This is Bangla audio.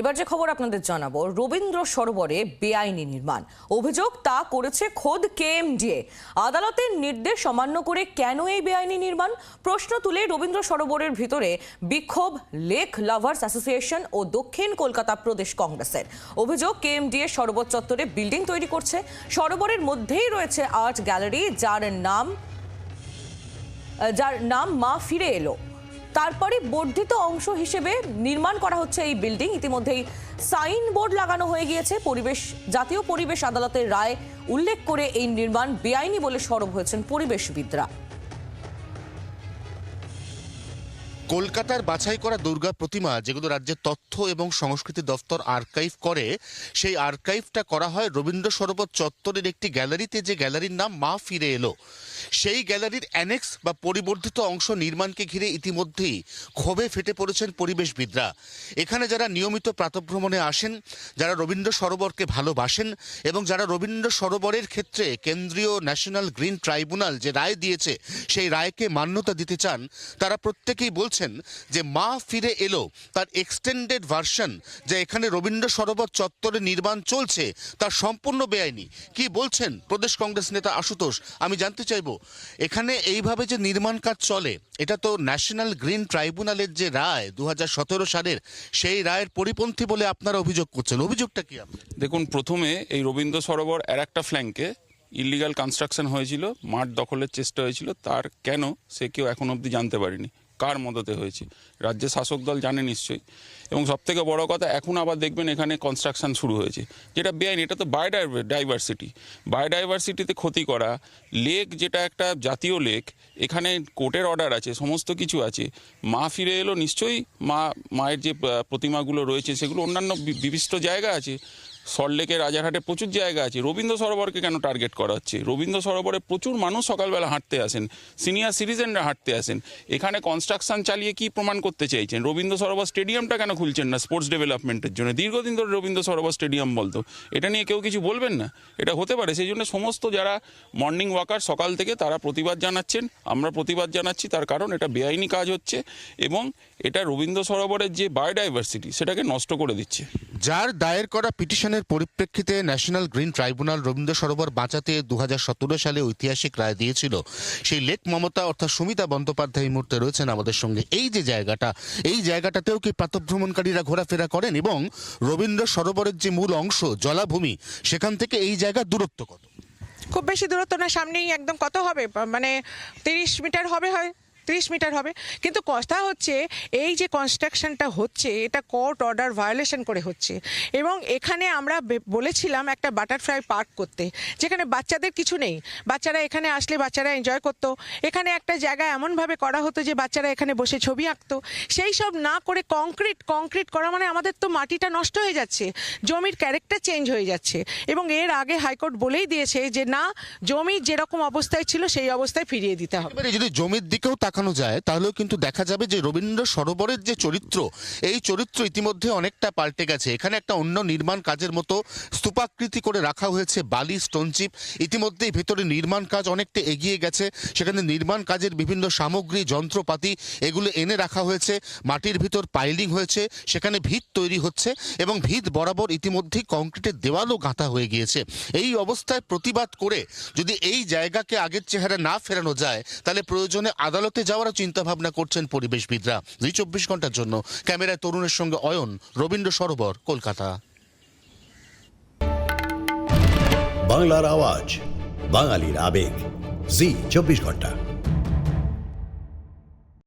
এবার যে খবর আপনাদের জানাব, রবীন্দ্র সরোবরে বেআইনি নির্মাণ। অভিযোগ, তা করেছে খোদ কেএমডিএ। আদালতের নির্দেশ অমান্য করে কেন এই বেআইনি নির্মাণ? প্রশ্ন তুলে রবীন্দ্র সরোবরের ভিতরে বিক্ষোভ, লেক লাভার্স অ্যাসোসিয়েশন ও দক্ষিণ কলকাতা প্রদেশ কংগ্রেসের। অভিযোগ, কেএমডিএ সরোবর চত্বরে বিল্ডিং তৈরি করছে। সরোবরের মধ্যেই রয়েছে আর্ট গ্যালারি, যার নাম যার নাম মা ফিরে এলো। তারপরে বর্ধিত অংশ হিসেবে নির্মাণ করা হচ্ছে এই বিল্ডিং। ইতিমধ্যেই সাইন বোর্ড লাগানো হয়ে গিয়েছে। পরিবেশ, জাতীয় পরিবেশ আদালতের রায় উল্লেখ করে এই নির্মাণ বেআইনি বলে সরব হয়েছেন পরিবেশবিদরা। কলকাতার বাছাই করা দুর্গা প্রতিমা যেগুলো রাজ্যের তথ্য এবং সংস্কৃতি দপ্তর আর্কাইভ করে, সেই আর্কাইভটা করা হয় রবীন্দ্র সরোবর চত্বরের একটি গ্যালারিতে যে গ্যালারির নাম মা ফিরে এলো। সেই গ্যালারির অ্যানেক্স বা পরিবর্ধিত অংশ নির্মাণকে ঘিরে ইতিমধ্যেই ক্ষোভে ফেটে পড়েছেন পরিবেশবিদরা। এখানে যারা নিয়মিত প্রাতভ্রমণে আসেন, যারা রবীন্দ্র সরোবরকে ভালোবাসেন এবং যারা রবীন্দ্র সরোবরের ক্ষেত্রে কেন্দ্রীয় ন্যাশনাল গ্রিন ট্রাইব্যুনাল যে রায় দিয়েছে, সেই রায়কে মান্যতা দিতে চান, তারা প্রত্যেকেই বলছেন যে মা ফিরে এলো, তার এক্সটেন্ডেড ভার্সন যে এখানে রবীন্দ্র সরোবর চত্বরে নির্মাণ চলছে তার সম্পূর্ণ বেআইনি। কি বলছেন প্রদেশ কংগ্রেস নেতা আশুতোষ? আমি জানতে চাইব, এখানে এইভাবে যে নির্মাণ কাজ চলে, এটা তো ন্যাশনাল গ্রিন ট্রাইব্যুনালের যে রায় দু হাজার সতেরো সালের, সেই রায়ের পরিপন্থী বলে আপনারা অভিযোগ করছেন। অভিযোগটা কি দেখুন, প্রথমে এই রবীন্দ্র সরোবর আর একটা ফ্ল্যাঙ্কে ইলিগাল কনস্ট্রাকশন হয়েছিল, মাঠ দখলের চেষ্টা হয়েছিল, তার কেন, সে কেউ এখন অবধি জানতে পারেনি। কার মদতে হয়েছে? রাজ্যের শাসক দল জানে নিশ্চয়ই। এবং সবথেকে বড় কথা, এখন আবার দেখবেন এখানে কনস্ট্রাকশন শুরু হয়েছে। যেটা বেআইনি, এটা তো বায়োডাইভার্সিটি বায়োডাইভার্সিটিতে ক্ষতি করা লেক যেটা একটা জাতীয় লেক এখানে কোর্টের অর্ডার আছে, সমস্ত কিছু আছে। মা ফিরে এলো, নিশ্চয়ই মা, মায়ের যে প্রতিমাগুলো রয়েছে, সেগুলো অন্যান্য বি- বিশিষ্ট জায়গা আছে। সল্টলেকে রাজারহাটে প্রচুর জায়গা আছে। রবীন্দ্র সরোবরকে কেন টার্গেট করা হচ্ছে? রবীন্দ্র সরোবরে প্রচুর মানুষ সকালবেলা হাঁটতে আসেন সিনিয়র সিটিজেনরা হাঁটতে আসেন। এখানে কনস্ট্রাকশন চালিয়ে কি প্রমাণ করতে চাইছেন? রবীন্দ্র সরোবর স্টেডিয়ামটা কেন খুলছেন না স্পোর্টস ডেভেলপমেন্টের জন্য? দীর্ঘদিন ধরে রবীন্দ্র সরোবর স্টেডিয়াম বলতো। এটা নিয়ে কেউ কিছু বলবেন না? এটা হতে পারে। সেই জন্য সমস্ত যারা মর্নিং ওয়াকার সকাল থেকে তারা প্রতিবাদ জানাচ্ছেন। আমরা প্রতিবাদ জানাচ্ছি, তার কারণ এটা বেআইনি কাজ হচ্ছে এবং এটা রবীন্দ্র সরোবরের যে বায়োডাইভার্সিটি সেটাকে নষ্ট করে দিচ্ছে। যার দায়ের করা পিটিশনের পরিপ্রেক্ষিতে national green tribunal Rabindra Sarobar বাঁচাতে দু হাজার সতেরো সালে ঐতিহাসিক রায় দিয়েছিল। সেই লেক মমতা অর্থাৎ সুমিতা বন্দ্যোপাধ্যায় মুহূর্তে রয়েছেন আমাদের সঙ্গে। এই যে জায়গাটা, এই জায়গাটাতেও কি প্রাতভ্রমণকারীরা ঘোরাফেরা করেন এবং রবীন্দ্র সরোবরের যে মূল অংশ, জলাভূমি, সেখান থেকে এই জায়গার দূরত্ব কত? খুব বেশি দূরত্ব না, সামনেই একদম কত হবে? মানে তিরিশ মিটার হবে হয়? তিরিশ মিটার হবে। কিন্তু কথা হচ্ছে, এই যে কনস্ট্রাকশনটা হচ্ছে, এটা কোর্ট অর্ডার ভায়োলেশন করে হচ্ছে। এবং এখানে আমরা বলেছিলাম একটা বাটারফ্লাই পার্ক করতে, যেখানে বাচ্চাদের কিছু নেই। বাচ্চারা এখানে আসলে বাচ্চারা এনজয় করতো। এখানে একটা জায়গা এমনভাবে করা হতো যে বাচ্চারা এখানে বসে ছবি আঁকতো। সেই সব না করে কংক্রিট কংক্রিট করা মানে আমাদের তো মাটিটা নষ্ট হয়ে যাচ্ছে। জমির ক্যারেক্টার চেঞ্জ হয়ে যাচ্ছে। এবং এর আগে হাইকোর্ট বলেই দিয়েছে যে না, জমি যেরকম অবস্থায় ছিল, সেই অবস্থায় ফিরিয়ে দিতে হবে। যদি জমির দিকেও তাকানো যায়, তাহলেও কিন্তু দেখা যাবে যে রবীন্দ্র সরোবরের যে চরিত্র, এই চরিত্র ইতিমধ্যে অনেকটা পাল্টে গেছে। এখানে একটা অন্য নির্মাণ কাজের মতো স্তূপাকৃতি করে রাখা হয়েছে, বালি স্টোনচিপ ইতিমধ্যেই ভেতরে নির্মাণ কাজ অনেকটা এগিয়ে গেছে। সেখানে নির্মাণ কাজের বিভিন্ন সামগ্রী, যন্ত্রপাতি, এগুলো এনে রাখা হয়েছে। মাটির ভিতর পাইলিং হয়েছে, সেখানে ভিত তৈরি হচ্ছে এবং ভিত বরাবর ইতিমধ্যেই কংক্রিটের দেওয়ালও গাঁথা হয়ে গিয়েছে। এই অবস্থায় প্রতিবাদ করে যদি এই জায়গাকে আগের চেহারা না ফেরানো যায়, তাহলে প্রয়োজনে আদালতে যাওয়ারও চিন্তা ভাবনা করছেন পরিবেশবিদরা। দুই চব্বিশ ঘণ্টার জন্য। ক্যামেরায় তরুণের সঙ্গে অয়ন, রবীন্দ্র সরোবর, কলকাতা। বাংলার আওয়াজ, বাঙালির আবেগ। জি চব্বিশ ঘণ্টা।